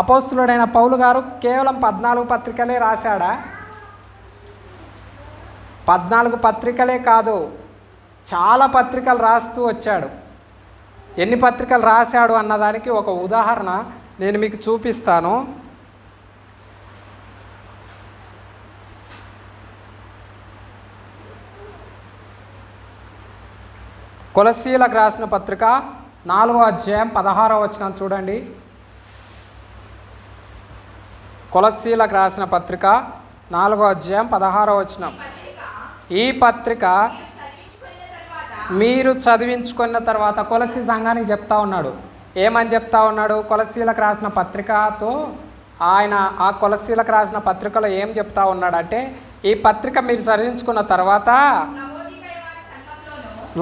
అపోస్తులుడైన పౌలు గారు కేవలం పద్నాలుగు పత్రికలే రాశాడా? పద్నాలుగు పత్రికలే కాదు చాలా పత్రికలు రాస్తూ వచ్చాడు. ఎన్ని పత్రికలు రాశాడు అన్నదానికి ఒక ఉదాహరణ నేను మీకు చూపిస్తాను. కొలసీలకు రాసిన పత్రిక నాలుగో అధ్యాయం పదహారో వచ్చిన చూడండి. కులశీలకు రాసిన పత్రిక నాలుగో అధ్యాయం పదహారో వచనం. ఈ పత్రిక మీరు చదివించుకున్న తర్వాత కొలసి సంఘానికి చెప్తా ఉన్నాడు. ఏమని చెప్తా ఉన్నాడు? కొలసీలకు రాసిన పత్రికతో ఆయన ఆ కొలసీలకు రాసిన పత్రికలో ఏం చెప్తా ఉన్నాడు అంటే ఈ పత్రిక మీరు చదివించుకున్న తర్వాత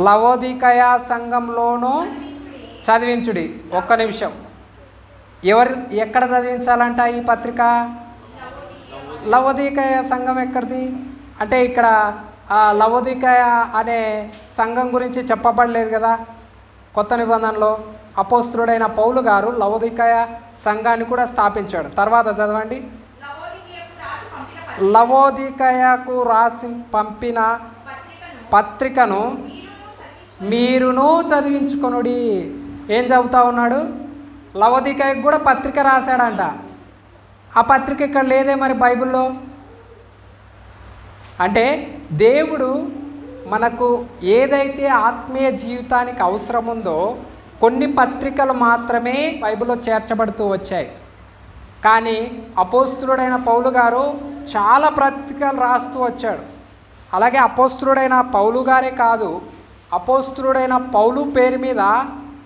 లవోదికయా సంఘంలోనూ చదివించుడి. ఒక్క నిమిషం. ఎవరు ఎక్కడ చదివించాలంట ఈ పత్రిక? లవోదికయ సంఘం ఎక్కడిది? అంటే ఇక్కడ ఆ అనే సంఘం గురించి చెప్పబడలేదు కదా. కొత్త నిబంధనలో అపోస్తుడైన పౌలు గారు లవోదికయ సంఘాన్ని కూడా స్థాపించాడు. తర్వాత చదవండి. లవోదికయకు రాసి పంపిన పత్రికను మీరును చదివించుకొనుడి. ఏం చదువుతా ఉన్నాడు? లవోదికాయకు కూడా పత్రిక రాశాడంట. ఆ పత్రిక ఇక్కడ లేదే మరి బైబిల్లో? అంటే దేవుడు మనకు ఏదైతే ఆత్మీయ జీవితానికి అవసరం ఉందో కొన్ని పత్రికలు మాత్రమే బైబిల్లో చేర్చబడుతూ వచ్చాయి. కానీ అపోస్తుడైన పౌలు గారు చాలా పత్రికలు రాస్తూ వచ్చాడు. అలాగే అపోస్తుడైన పౌలు గారే కాదు అపోస్తుడైన పౌలు పేరు మీద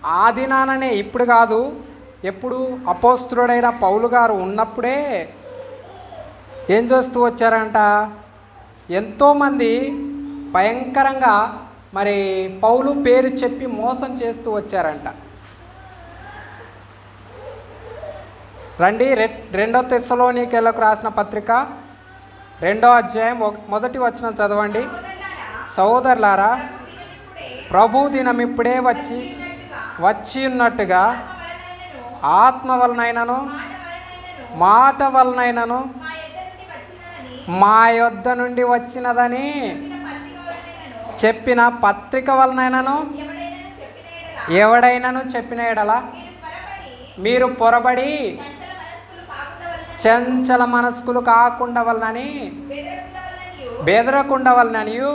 ఆదినాననే ఇప్పుడు కాదు ఎప్పుడు అపోస్తుడైన పౌలు గారు ఉన్నప్పుడే ఏం చేస్తూ వచ్చారంట? ఎంతోమంది భయంకరంగా మరి పౌలు పేరు చెప్పి మోసం చేస్తూ వచ్చారంట. రండి రె రెండో తెస్సలోనికెళ్ళకు రాసిన పత్రిక రెండో అధ్యాయం మొదటి వచనం చదవండి. సహోదరులారా ప్రభు దినం ఇప్పుడే వచ్చి వచ్చి ఉన్నట్టుగా ఆత్మ వలనైనను మాట వలనైనను మా యొద్ద నుండి వచ్చినదని చెప్పిన పత్రిక వలనైనను ఎవడైనాను చెప్పిన ఎడలా మీరు పొరబడి చంచల మనస్కులు కాకుండా వలనని బెదరకుండా వలననియు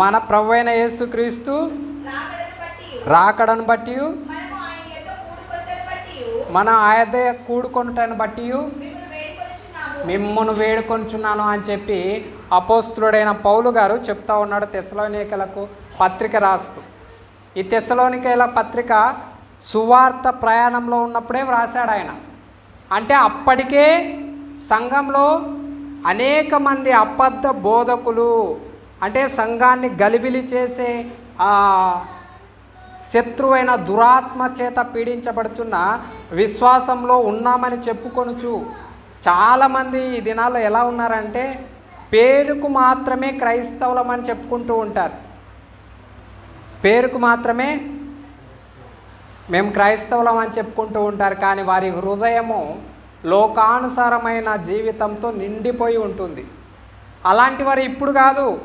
మన ప్రభు అయిన యేసుక్రీస్తు రాకడను బట్టి మన ఆయత కూడుకొనుటను బట్టి మిమ్మును వేడుకొంచున్నాను అని చెప్పి అపోస్తుడైన పౌలు గారు చెప్తా ఉన్నాడు తెసలోనికలకు పత్రిక రాస్తూ. ఈ తెసలోనికల పత్రిక సువార్త ప్రయాణంలో ఉన్నప్పుడే వ్రాశాడు ఆయన. అంటే అప్పటికే సంఘంలో అనేక మంది అబద్ధ బోధకులు అంటే సంఘాన్ని గలిబిలి చేసే శత్రువైన దురాత్మ చేత పీడించబడుతున్న విశ్వాసంలో ఉన్నామని చెప్పుకొనుచు చాలామంది ఈ దినాల్లో ఎలా ఉన్నారంటే పేరుకు మాత్రమే క్రైస్తవులమని చెప్పుకుంటూ ఉంటారు. పేరుకు మాత్రమే మేము క్రైస్తవులం అని చెప్పుకుంటూ ఉంటారు. కానీ వారి హృదయము లోకానుసారమైన జీవితంతో నిండిపోయి ఉంటుంది. అలాంటి వారు ఇప్పుడు కాదు.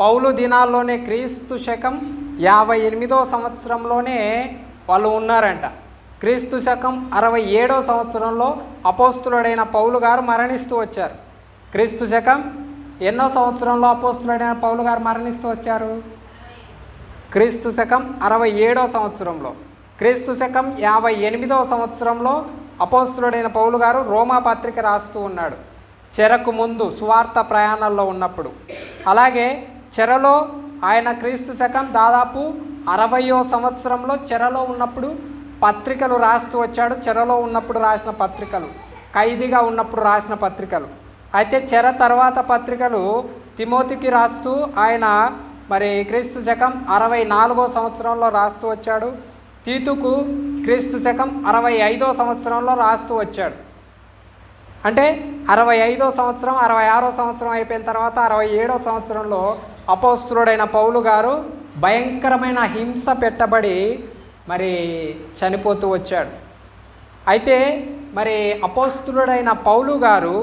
పౌలు దినాల్లోనే క్రీస్తు శకం యాభై ఎనిమిదో సంవత్సరంలోనే వాళ్ళు ఉన్నారంట. క్రీస్తు శకం అరవై ఏడో సంవత్సరంలో అపోస్తులుడైన పౌలు గారు మరణిస్తూ వచ్చారు. క్రీస్తు శకం ఎన్నో సంవత్సరంలో అపోస్తులుడైన పౌలు గారు మరణిస్తూ వచ్చారు? క్రీస్తు శకం అరవై ఏడో సంవత్సరంలో. క్రీస్తు శకం యాభై ఎనిమిదో సంవత్సరంలో అపోస్తులుడైన పౌలు గారు రోమా పత్రిక రాస్తూ ఉన్నాడు. చెరకు ముందు సువార్త ప్రయాణాల్లో ఉన్నప్పుడు. అలాగే చెరలో ఆయన క్రీస్తు శకం దాదాపు అరవయో సంవత్సరంలో చెరలో ఉన్నప్పుడు పత్రికలు రాస్తూ వచ్చాడు. చెరలో ఉన్నప్పుడు రాసిన పత్రికలు ఖైదీగా ఉన్నప్పుడు రాసిన పత్రికలు. అయితే చెర తర్వాత పత్రికలు తిమోతికి రాస్తూ ఆయన మరి క్రీస్తు శకం అరవై నాలుగో సంవత్సరంలో రాస్తూ వచ్చాడు. తీతుకు క్రీస్తు శకం అరవై ఐదో సంవత్సరంలో రాస్తూ వచ్చాడు. అంటే అరవై ఐదో సంవత్సరం అరవై ఆరో సంవత్సరం అయిపోయిన తర్వాత అరవై ఏడో సంవత్సరంలో అపోస్తులుడైన పౌలు గారు భయంకరమైన హింస పెట్టబడి మరి చనిపోతూ వచ్చాడు. అయితే మరి అపోస్తుడైన పౌలు గారు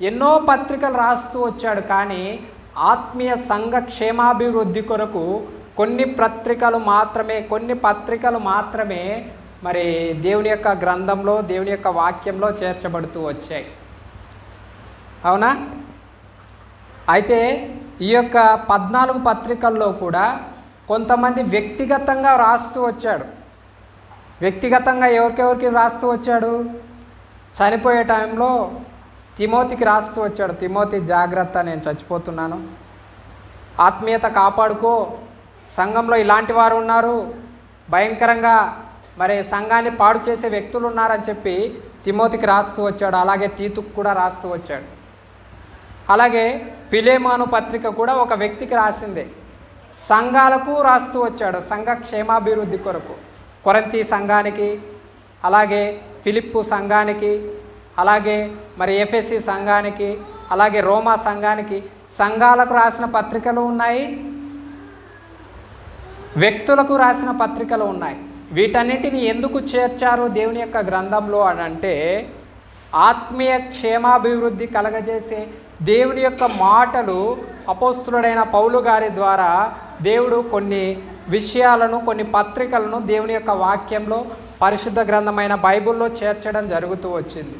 ఎన్నో పత్రికలు రాస్తూ వచ్చాడు. కానీ ఆత్మీయ సంఘ క్షేమాభివృద్ధి కొరకు కొన్ని పత్రికలు మాత్రమే కొన్ని పత్రికలు మాత్రమే మరి దేవుని యొక్క గ్రంథంలో దేవుని యొక్క వాక్యంలో చేర్చబడుతూ వచ్చాయి. అవునా? అయితే ఈ యొక్క పద్నాలుగు పత్రికల్లో కూడా కొంతమంది వ్యక్తిగతంగా రాస్తూ వచ్చాడు. వ్యక్తిగతంగా ఎవరికెవరికి రాస్తూ వచ్చాడు? చనిపోయే టైంలో తిమోతికి రాస్తూ వచ్చాడు. తిమోతి జాగ్రత్త నేను చచ్చిపోతున్నాను. ఆత్మీయత కాపాడుకో. సంఘంలో ఇలాంటి వారు ఉన్నారు. భయంకరంగా మరి సంఘాన్ని పాడు చేసే వ్యక్తులు ఉన్నారని చెప్పి తిమోతికి రాస్తూ వచ్చాడు. అలాగే తీతుకు కూడా రాస్తూ వచ్చాడు. అలాగే ఫిలేమాను పత్రిక కూడా ఒక వ్యక్తికి రాసిందే. సంఘాలకు రాస్తూ వచ్చాడు సంఘ క్షేమాభివృద్ధి కొరకు. కొరంతి సంఘానికి అలాగే ఫిలిప్పు సంఘానికి అలాగే మరి ఎఫ్ఎస్సి సంఘానికి అలాగే రోమా సంఘానికి సంఘాలకు రాసిన పత్రికలు ఉన్నాయి. వ్యక్తులకు రాసిన పత్రికలు ఉన్నాయి. వీటన్నిటిని ఎందుకు చేర్చారు దేవుని యొక్క గ్రంథంలో అని అంటే ఆత్మీయ క్షేమాభివృద్ధి కలగజేసే దేవుని యొక్క మాటలు అపోస్తుడైన పౌలు గారి ద్వారా దేవుడు కొన్ని విషయాలను కొన్ని పత్రికలను దేవుని యొక్క వాక్యంలో పరిశుద్ధ గ్రంథమైన బైబిల్లో చేర్చడం జరుగుతూ వచ్చింది.